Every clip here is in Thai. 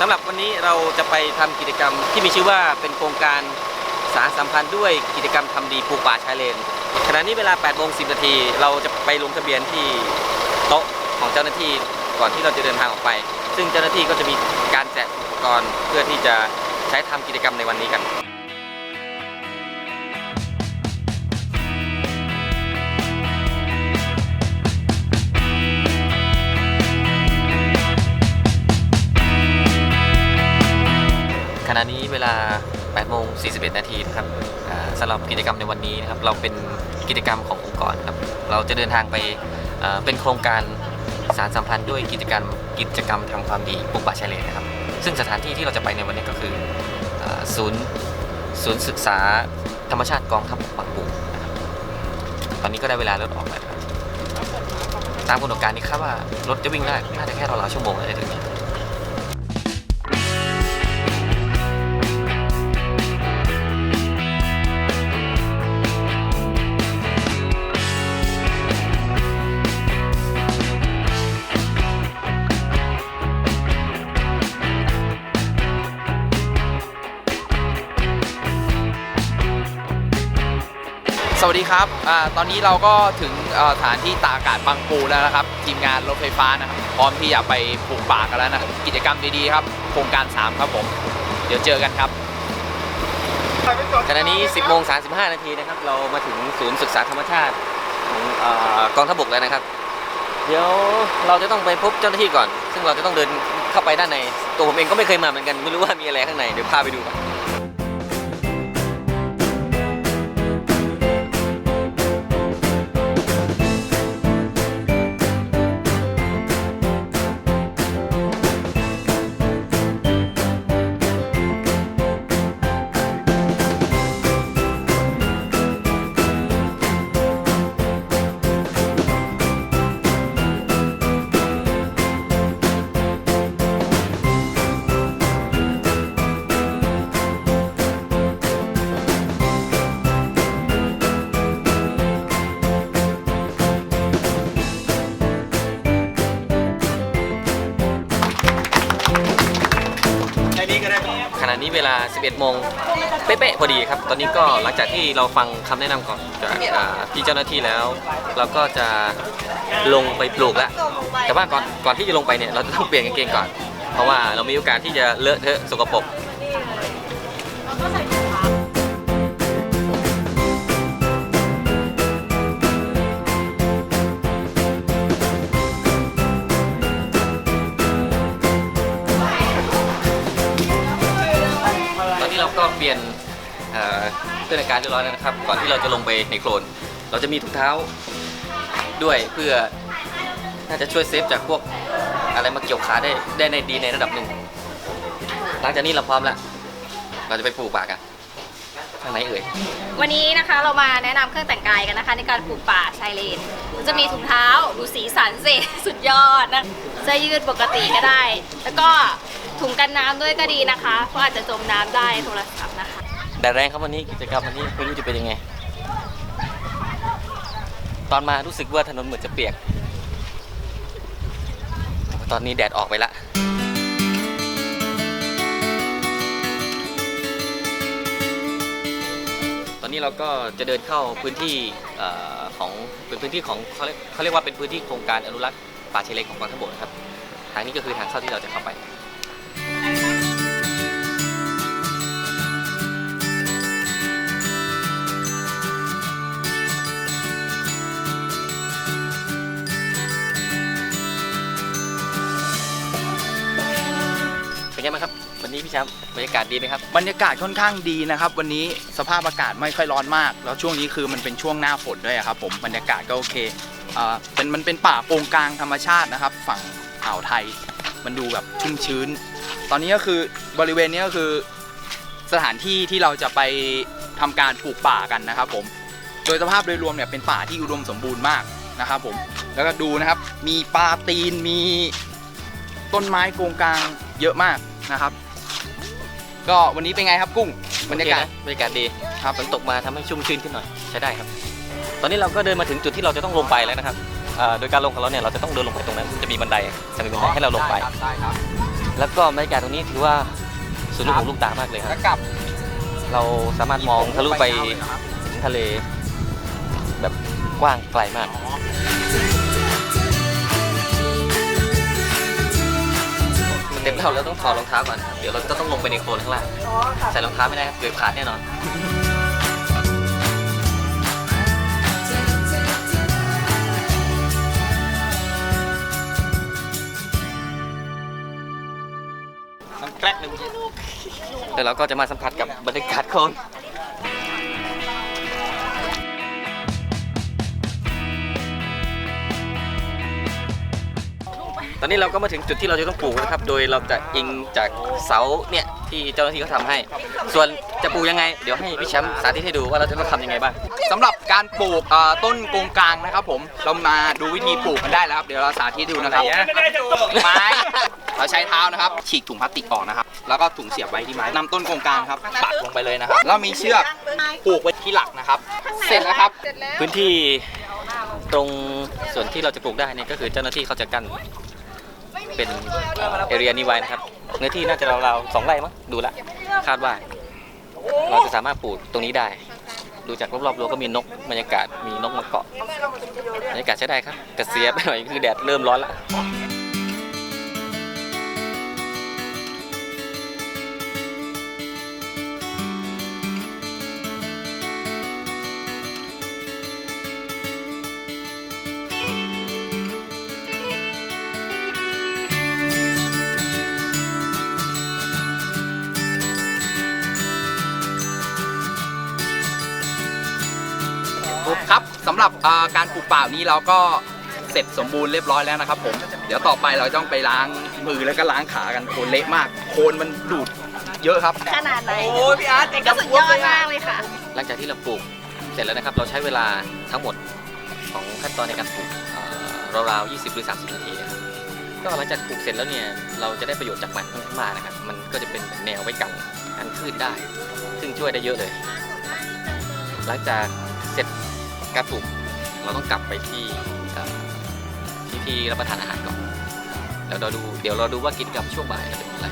สำหรับวันนี้เราจะไปทำกิจกรรมที่มีชื่อว่าเป็นโครงการสารสัมพันธ์ด้วยกิจกรรมทำดีปลูกป่าชายเลน ขณะนี้เวลา8โมง10นาทีเราจะไปลงทะเบียนที่โต๊ะของเจ้าหน้าที่ก่อนที่เราจะเดินทางออกไป ซึ่งเจ้าหน้าที่ก็จะมีการแจกอุปกรณ์เพื่อที่จะใช้ทำกิจกรรมในวันนี้กัน 8โมง41 นาทีนะครับสำหรับกิจกรรมในวันนี้นะครับ เราเป็นกิจกรรมขององค์กรครับ เราจะเดินทางไปเป็นโครงการสารสัมพันธ์ด้วยกิจกรรมกิจกรรมทำความดีปลูกป่าชายเลนนะครับ ซึ่งสถานที่ที่เราจะไปในวันนี้ก็คือศูนย์ศูนย์ศึกษาธรรมชาติกองทัพบกบางปูนะครับตอนนี้ก็ได้เวลารถออกแล้วครับตามกำหนดการนี้คาดว่ารถจะวิ่งได้น่าจะแค่ราวๆชั่วโมงอะไรถึงนี้ ครับอตอนนี้เราก็ถึงสถานที่ตากอากาศบางปูแล้วนะครับ ทีมงานรถไฟฟ้านะครับ พร้อมที่จะไปปลูกป่ากันแล้วนะกิจกรรมดีๆครับ โครงการ 3 ครับผม เดี๋ยวเจอกันครับขณะนี้ 10โมง35 นาทีนะครับ เรามาถึงศูนย์ศึกษาธรรมชาติของอกองทัพบกแล้วนะครับ เดี๋ยวเราจะต้องไปพบเจ้าหน้าที่ก่อน ซึ่งเราจะต้องเดินเข้าไปด้านใน ตัวผมเองก็ไม่เคยมาเหมือนกัน ไม่รู้ว่ามีอะไรข้างใน เดี๋ยวพาไปดูกัน นี้เวลา 11 โมงเป๊ะๆพอดีครับ ตอนนี้ก็หลังจากที่เราฟังคำแนะนำก่อนจากอ่าพี่เจ้าหน้าที่แล้ว เราก็จะลงไปปลูกแล้วแต่ว่าก่อนก่อนที่จะลงไปเนี่ยเราจะต้องเปลี่ยนกางเกงก่อน เพราะว่าเรามีโอกาสที่จะเลอะเทอะสกปรกต เปลี่ยนเครื่องแต่งกายเรียบร้อยแล้วนะครับ ก่อนที่เราจะลงไปในโคลน เราจะมีถุงเท้าด้วยเพื่อน่าจะช่วยเซฟจากพวกอะไรมาเกี่ยวขาได้ได้ในดีในระดับหนึ่ง หลังจากนี้เราพร้อมแล้ว เราจะไปปลูกป่ากันทางไหนเอ่ย วันนี้นะคะเรามาแนะนำเครื่องแต่งกายกันนะคะ ในการปลูกป่าชายเลน จะมีถุงเท้าดูสีสันสิสุดยอดนะเสื้อยืดปกติก็ได้ แล้วก็ ถุงกันน้ำด้วยก็ดีนะคะ เพราะอาจจะจมน้ำได้โทรศัพท์นะคะ แดดแรงครับวันนี้กิจกรรมวันนี้ไม่รู้จะเป็นยังไง ตอนมารู้สึกว่าถนนเหมือนจะเปียก ตอนนี้แดดออกไปละ ตอนนี้เราก็จะเดินเข้าพื้นที่เอ่อของเป็นพื้นที่ของเขาเรียกเขาเรียกว่าเป็นพื้นที่โครงการอนุรักษ์ป่าชายเลนของกองทัพบกนะครับ ทางนี้ก็คือทางเข้าที่เราจะเข้าไป วันนี้พี่แชมป์บรรยากาศดีไหมครับบรรยากาศค่อนข้างดีนะครับ วันนี้สภาพอากาศไม่ค่อยร้อนมาก แล้วช่วงนี้คือมันเป็นช่วงหน้าฝนด้วยครับ ผมบรรยากาศก็โอเคเอ่อเป็นมันเป็นป่าโกงกลางธรรมชาตินะครับ ฝั่งอ่าวไทย มันดูแบบชุ่มชื้น ตอนนี้ก็คือบริเวณนี้ก็คือสถานที่ที่เราจะไปทำการปลูกป่ากันนะครับ ผม โดยสภาพโดยรวมเนี่ยเป็นป่าที่อุดมสมบูรณ์มากนะครับ ผมแล้วก็ดูนะครับมีปลาตีนมีต้นไม้โกงกลางเยอะมากนะครับ ก็วันนี้เป็นไงครับกุ้งบรรยากาศโอเคนะบรรยากาศดีครับฝนตกมาทำให้ชุ่มชื้นขึ้นหน่อยใช้ได้ครับ ตอนนี้เราก็เดินมาถึงจุดที่เราจะต้องลงไปแล้วนะครับเอ่อโดยการลงของเราเนี่ยเราจะต้องเดินลงไปตรงนั้นจะมีบันไดจะมีบันไดให้เราลงไปด้ครับได้ครับแล้วก็บรรยากาศตรงนี้ถือว่าสุดลูกหูลูกตามากเลยคแล้รับวกลับเราสามารถมองทะลุไปยาวเลยนะครับถึงทะเล แบบกว้างไกลมาก เต็มเท่าแล้วต้องถอดรองเท้าก่อนครับเดี๋ยวเราจะต้องลงไปในโคลนข้างล่างใส่รองเท้าไม่ได้ครับเกิดขาดแน่นอนมันแกล้งหนึ่งแล้วเราก็จะมาสัมผัสกับบรรยากาศโคลน อนนี้เราก็มาถึงจุดที่เราจะต้องปลูกนะครับ โดยเราจะอิงจากเสาเนี่ยที่เจ้าหน้าที่เขาทำให้ ส่วนจะปลูกยังไง เดี๋ยวให้พี่แชมป์สาธิตให้ดูว่าเราจะต้องทำยังไงบ้าง สำหรับการปลูกเอ่อต้นโกงกลางนะครับ ผมเรามาดูวิธีปลูกกันได้แล้วครับเดี๋ยวเราสาธิตดูนะครับไม้เราใช้เท้านะครับ ฉีกถุงพลาสติกออกนะครับ แล้วก็ถุงเสียบไว้ที่ไม้นำต้นโกงกลางครับปักลงไปเลยนะครับแล้วมีเชือกผูกไว้ที่หลักนะครับ เสร็จแล้วครับ พื้นที่ตรงส่วนที่เราจะปลูกได้เนี่ยก็คือเจ้าหน้าที่เขาจะกั้น เป็นเอเรียนี้ไว้นะครับ เนื้อที่น่าจะราวๆสองไร่มั้งดูละคาดว่า เราจะสามารถปลูกตรงนี้ได้ ดูจากรอบๆรั้วก็มีนกบรรยากาศมีนกมาเกาะบรรยากาศใช้ได้ครับแต่เสียไปหน่อยคือแดดเริ่มร้อนละ หรับเอ่อการปลูกป่านี้เราก็เสร็จสมบูรณ์เรียบร้อยแล้วนะครับผม เดี๋ยวต่อไปเราต้องไปล้างมือแล้วก็ล้างขากันโคลนเละมาก โคลนมันดูดเยอะครับขนาดไหนโอ้ยพี่อาร์ตแต่ก็สุดยอดมากเลยค่ะ หลังจากที่เราปลูกเสร็จแล้วนะครับ เราใช้เวลาทั้งหมดของขั้นตอนในการปลูกเอ่อราวๆ 20 หรือ 30 นาทีนะครับก็หลังจากปลูกเสร็จแล้วเนี่ย เราจะได้ประโยชน์จากมันค่อนข้างมากนะครับ มันก็จะเป็นแนวไว้กันกันคลื่นได้ ซึ่งช่วยได้เยอะเลย หลังจากเสร็จ การปลูกเราต้องกลับไปที่เอ่อที่ที่รับประทานอาหารก่อนแล้วเราดูเดี๋ยวเราดูว่ากิจกรรมช่วงบ่ายจะเป็นอะไร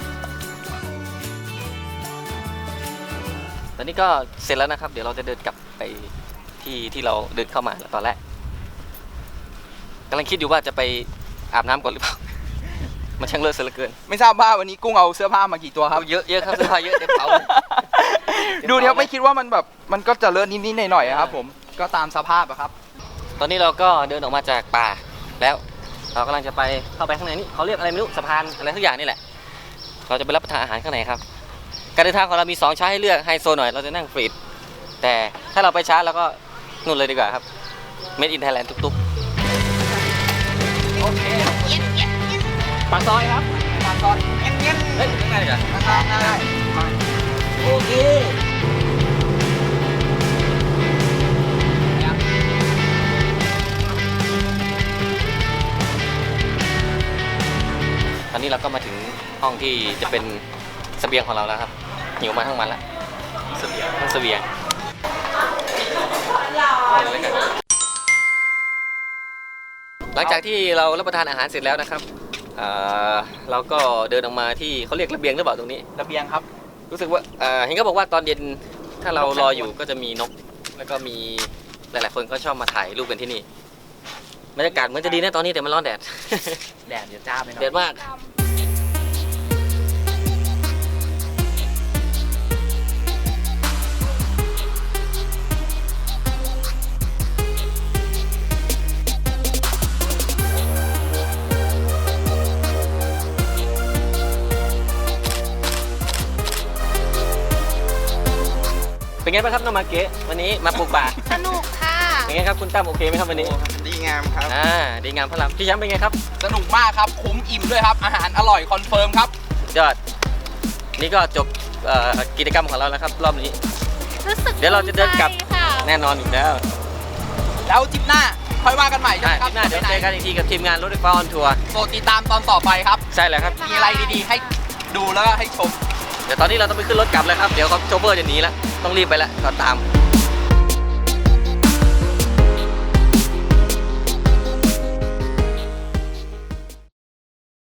ตอนนี้ก็เสร็จแล้วนะครับ เดี๋ยวเราจะเดินกลับไปที่ที่เราเดินเข้ามาตอนแรกกำลังคิดอยู่ว่าจะไปอาบน้ำก่อนหรือเปล่า มันช่างเลอะเสียเหลือเกิน ไม่ทราบว่าวันนี้กุ้งเอาเสื้อผ้ามากี่ตัวครัเอาบเยอะเยอะครับเสื้อผ้าเยอะเต็มเป๋าดูเดี๋ยวไม่คิดว่ามันแบบมันก็จะเลอะนิดๆหน่อยๆอะครับผม ก็ตามสภาพอะครับ ตอนนี้เราก็เดินออกมาจากป่าแล้วเรากำลังจะไปเข้าไปข้างในนี่เขาเรียกอะไรไม่รู้สะพานอะไรทุกอย่างนี่แหละ เราจะไปรับประทานอาหารข้างในครับ การเดินทางของเรามีสองช้อยให้เลือกไฮโซหน่อยเราจะนั่งฟรีดแต่ถ้าเราไปช้าเราก็นู่นเลยดีกว่าครับ Made in Thailand ทุกๆโอเคปากซอยครับปากซอย ห้องที่จะเป็นเสบียงของเราแล้วครับหิวมาทั้งวันแล้วเสบียงห้องเสบียงหลังจากที่เรารับประทานอาหารเสร็จแล้วนะครับเอ่อเราก็เดินออกมาที่เขาเรียกระเบียงหรือเปล่าตรงนี้ ระเบียงครับ รู้สึกว่าเอ่อเห็นก็บอกว่าตอนเย็นถ้าเรารออยู่ก็จะมีนก แล้วก็มีหลาย ๆ คนก็ชอบมาถ่ายรูปกันที่นี่บรรยากาศเหมือนจะดีนะตอนนี้แต่มันร้อนแดด แดดเดี๋ยวจ้าไปหน่อยเด็ดมาก เป็นไงบ้างครับน้องมาเกะวันนี้มาปลูกป่าสนุกค่ะ เป็นไงครับคุณตั้มโอเคไหมครับวันนี้ดีงามครับ อ่าดีงามพระรามพี่ย้ำเป็นไงครับสนุกมากครับ คุ้มอิ่มด้วยครับ อาหารอร่อยคอนเฟิร์มครับยอดนี่ก็จบเอ่อกิจกรรมของเราแล้วครับ รอบนี้ รู้สึกเดี๋ยวเราจะเดินกลับภูมิใจค่ะ แน่นอนอยู่แล้วแล้วทริปหน้าค่อยว่ากันใหม่ใช่อ่าไหมครับทีหน้าเดี๋ยวเจอกันอีกทีกับทีมงานรถไฟฟ้าออนทัวร์โปรดติดตามตอนต่อไปครับ ใช่แล้วครับ มีอะไรดีๆ ให้ดูแล้วก็ให้ชมเดี๋ยวตอนนี้เราต้องไปขึ้นรถกลับแล้วครับ เดี๋ยวเขาโชเฟอร์จะหนีแล้ว ต้องรีบไปแล้วก็ตาม